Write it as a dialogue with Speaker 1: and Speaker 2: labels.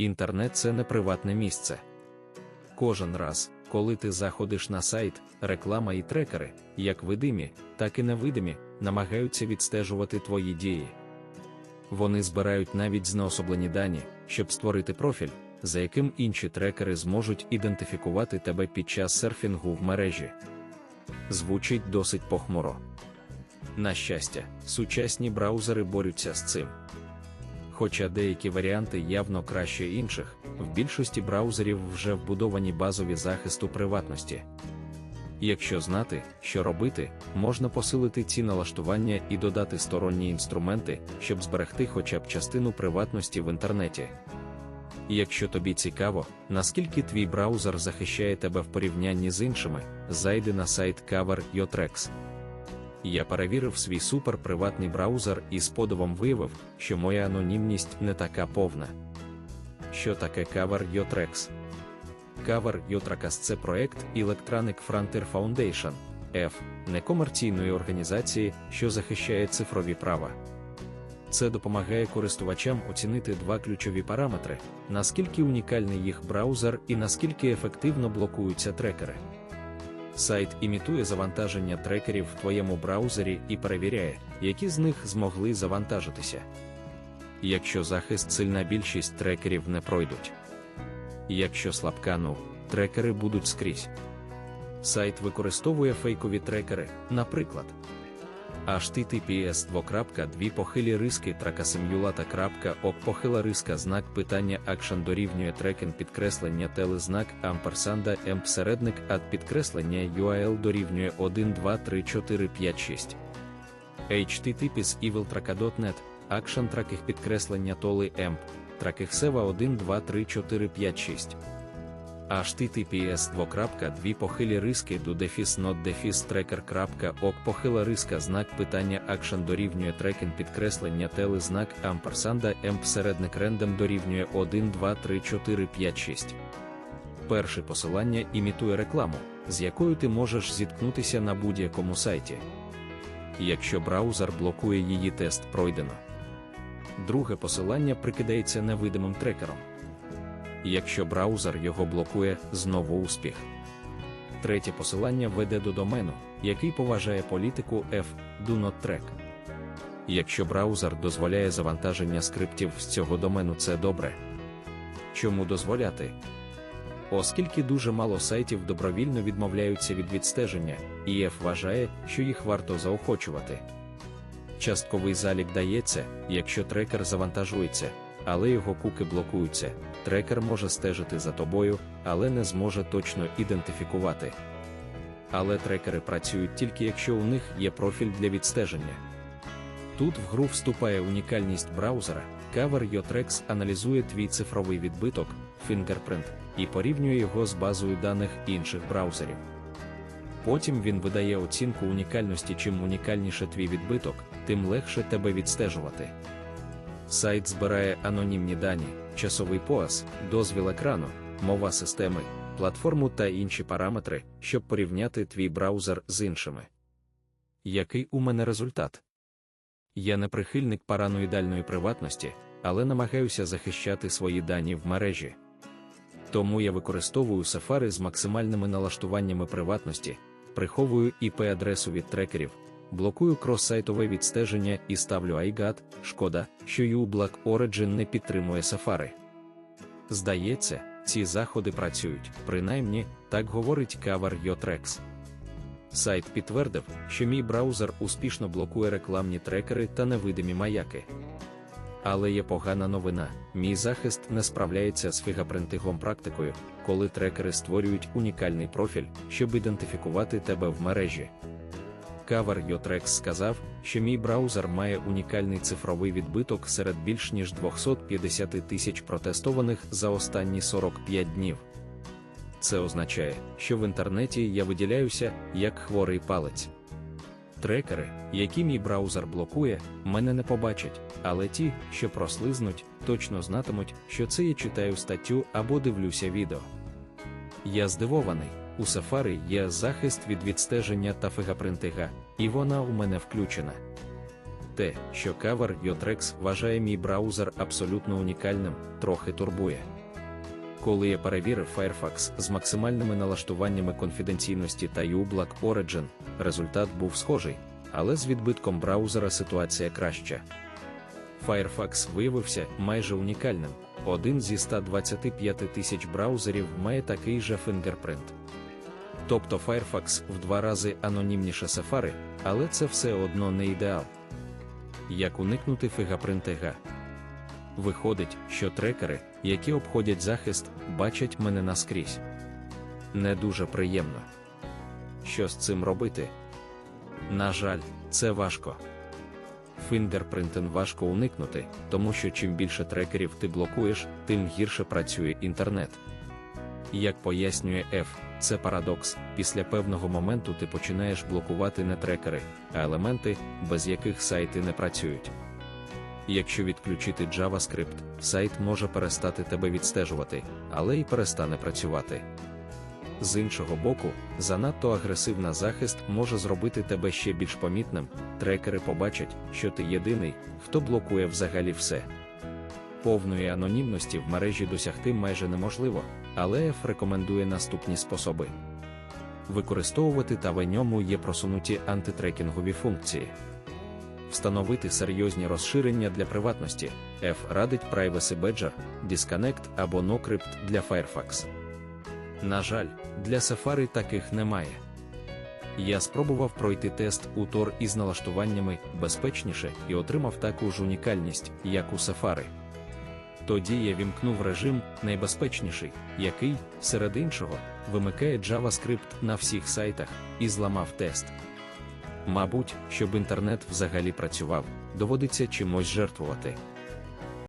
Speaker 1: Інтернет це не приватне місце. Кожен раз, коли ти заходиш на сайт, реклама і трекери, як видимі, так і невидимі, намагаються відстежувати твої дії. Вони збирають навіть знеособлені дані, щоб створити профіль, за яким інші трекери зможуть ідентифікувати тебе під час серфінгу в мережі. Звучить досить похмуро. На щастя, сучасні браузери борються з цим. Хоча деякі варіанти явно краще інших, в більшості браузерів вже вбудовані базові захисту приватності. Якщо знати, що робити, можна посилити ці налаштування і додати сторонні інструменти, щоб зберегти хоча б частину приватності в інтернеті. Якщо тобі цікаво, наскільки твій браузер захищає тебе в порівнянні з іншими, зайди на сайт Cover.Yotrex. Я перевірив свій суперприватний браузер і з подивом виявив, що моя анонімність не така повна. Що таке Cover.Yotrex? Cover.Yotrex – це проект Electronic Frontier Foundation, F, некомерційної організації, що захищає цифрові права. Це допомагає користувачам оцінити два ключові параметри: наскільки унікальний їх браузер і наскільки ефективно блокуються трекери. Сайт імітує завантаження трекерів в твоєму браузері і перевіряє, які з них змогли завантажитися. Якщо захист сильна більшість трекерів не пройдуть. Якщо слабка ну, трекери будуть скрізь. Сайт використовує фейкові трекери, наприклад https 2 похилі риски тракасимюлата.ок похила риска знак питання акшен дорівнює трекен підкреслення теле знак амперсанда м середник ад підкреслення URL дорівнює 1 2 3 4 5 6 https eviltraka.net акшен траких підкреслення толи емп траких сева 1 2 3 4 5 6 https 2 похилі риски до дефіс not дефіс tracker.ок похила риска знак питання акшен дорівнює трекен підкреслення теле знак амперсанда емп середник рендем дорівнює 1 2 3 4 5 6 Перше посилання імітує рекламу, з якою ти можеш зіткнутися на будь-якому сайті. Якщо браузер блокує її тест пройдено. Друге посилання прикидається невидимим трекером. Якщо браузер його блокує, знову успіх. Третє посилання веде до домену, який поважає політику F, Do Not Track. Якщо браузер дозволяє завантаження скриптів з цього домену, це добре. Чому дозволяти? Оскільки дуже мало сайтів добровільно відмовляються від відстеження, ІФ вважає, що їх варто заохочувати. Частковий залік дається, якщо трекер завантажується, але його куки блокуються. Трекер може стежити за тобою, але не зможе точно ідентифікувати. Але трекери працюють тільки якщо у них є профіль для відстеження. Тут в гру вступає унікальність браузера, Cover Cover.Yotrex аналізує твій цифровий відбиток, фінгерпринт, і порівнює його з базою даних інших браузерів. Потім він видає оцінку унікальності. Чим унікальніше твій відбиток, тим легше тебе відстежувати. Сайт збирає анонімні дані, часовий пояс, дозвіл екрану, мова системи, платформу та інші параметри, щоб порівняти твій браузер з іншими. Який у мене результат? Я не прихильник параноїдальної приватності, але намагаюся захищати свої дані в мережі. Тому я використовую Safari з максимальними налаштуваннями приватності, приховую IP-адресу від трекерів, блокую крос-сайтове відстеження і ставлю iGAT, шкода, що uBlock Origin не підтримує Safari. Здається, ці заходи працюють, принаймні, так говорить Cover.Yotrex. Сайт підтвердив, що мій браузер успішно блокує рекламні трекери та невидимі маяки. Але є погана новина: мій захист не справляється з фігапринтигом практикою, коли трекери створюють унікальний профіль, щоб ідентифікувати тебе в мережі. Cover.Yotrex сказав, що мій браузер має унікальний цифровий відбиток серед більш ніж 250 тисяч протестованих за останні 45 днів. Це означає, що в інтернеті я виділяюся як хворий палець. Трекери, які мій браузер блокує, мене не побачать, але ті, що прослизнуть, точно знатимуть, що це я читаю статтю або дивлюся відео. Я здивований, у Safari є захист від відстеження та фігапринтига, і вона у мене включена. Те, що Cover Yotrex вважає мій браузер абсолютно унікальним, трохи турбує. Коли я перевірив Firefox з максимальними налаштуваннями конфіденційності та uBlock Origin, результат був схожий, але з відбитком браузера ситуація краща. Firefox виявився майже унікальним. Один зі 125 тисяч браузерів має такий же фінгерпринт. Тобто Firefox в два рази анонімніше Safari, але це все одно не ідеал. Як уникнути фігапринтега? Виходить, що трекери, які обходять захист, бачать мене наскрізь. Не дуже приємно. Що з цим робити? На жаль, це важко. Фінгерпринтен важко уникнути, тому що чим більше трекерів ти блокуєш, тим гірше працює інтернет. Як пояснює F, це парадокс, після певного моменту ти починаєш блокувати не трекери, а елементи, без яких сайти не працюють. Якщо відключити JavaScript, сайт може перестати тебе відстежувати, але й перестане працювати. З іншого боку, занадто агресивна захист може зробити тебе ще більш помітним, трекери побачать, що ти єдиний, хто блокує взагалі все. Повної анонімності в мережі досягти майже неможливо, але F рекомендує наступні способи. Використовувати та в ньому є просунуті антитрекінгові функції. Встановити серйозні розширення для приватності. F радить Privacy Badger, Disconnect або NoCrypt для Firefox. На жаль, для Safari таких немає. Я спробував пройти тест у Tor із налаштуваннями безпечніше і отримав таку ж унікальність, як у Safari. Тоді я вімкнув режим найбезпечніший, який, серед іншого, вимикає JavaScript на всіх сайтах, і зламав тест. Мабуть, щоб інтернет взагалі працював, доводиться чимось жертвувати.